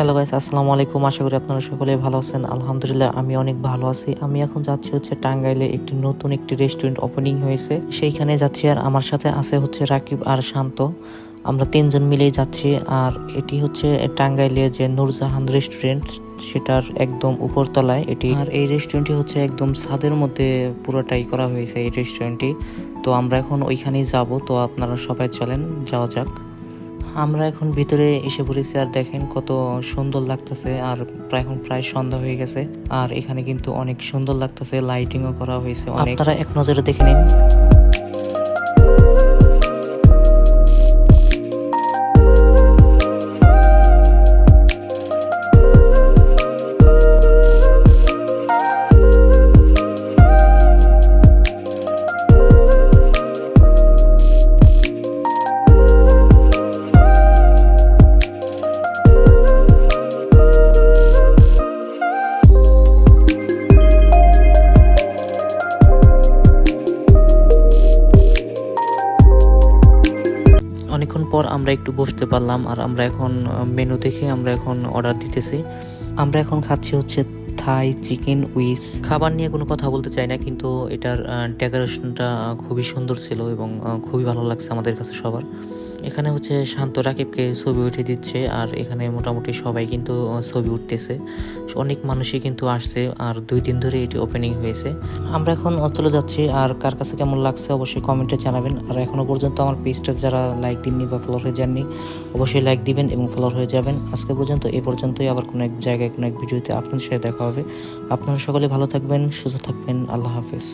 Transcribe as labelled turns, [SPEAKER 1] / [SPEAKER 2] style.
[SPEAKER 1] Hello guys আসসালামু আলাইকুম আশা করি আপনারা সকলে ভালো আছেন। আলহামদুলিল্লাহ, আমি অনেক ভালো আছি। আমি এখন যাচ্ছি হচ্ছে টাঙ্গাইলে একটি নতুন একটি রেস্টুরেন্ট ওপেনিং হয়েছে। সেইখানে যাচ্ছি আর আমার সাথে আছে হচ্ছে রাকিব আর শান্ত। আমরা তিনজন মিলেই যাচ্ছি আর এটি হচ্ছে টাঙ্গাইলে যে নূরজাহান রেস্টুরেন্ট সেটার একদম উপরতলায় এটি। আর এই রেস্টুরেন্টটি হচ্ছে একদম ছাদের মধ্যে পুরোটাই করা হয়েছে এই রেস্টুরেন্টটি তো আমরা এখন ওইখানেই যাব। তো আপনারা সবাই চলেন, যাওয়া যাক। আমরা এখন ভিতরে এসে পড়েছি আর দেখেন কত সুন্দর লাগতেছে আর প্রায় এখন প্রায় সন্ধ্যা হয়ে গেছে। আর এখানে কিন্তু অনেক সুন্দর লাগতেছে লাইটিংও করা হয়েছে অনেক। আপনারা এক নজরে দেখে নিন। অনেকক্ষণ পর আমরা একটু বসতে পারলাম আর আমরা এখন মেনু দেখে আমরা এখন অর্ডার দিতেছি। আমরা এখন খাচ্ছি হচ্ছে থাই চিকেন উইস খাবার নিয়ে কোনো কথা বলতে চাই না, কিন্তু এটার ডেকোরেশনটা খুবই সুন্দর ছিল এবং খুবই ভালো লাগছে আমাদের কাছে সবার। এখানে হচ্ছে শান্ত রাকিবকে ছবি উঠে দিচ্ছে, আর এখানে মোটামুটি সবাই কিন্তু ছবি উঠতেছে। অনেক মানুষই কিন্তু আসছে, আর দুই দিন ধরে এটি ওপেনিং হয়েছে। আমরা এখন চলে যাচ্ছি, আর কার কাছে কেমন লাগছে অবশ্যই কমেন্টে জানাবেন। আর এখনও পর্যন্ত আমার পেজটা যারা লাইক দিননি বা ফলোর হয়ে যাননি, অবশ্যই লাইক দিবেন এবং ফলোর হয়ে যাবেন। আজকে পর্যন্ত, এ পর্যন্তই আবার কোনো এক জায়গায়, কোনো এক ভিডিওতে আপনাদের সাথে দেখা হবে। আপনারা সকলে ভালো থাকবেন, সুস্থ থাকবেন। আল্লাহ হাফেজ।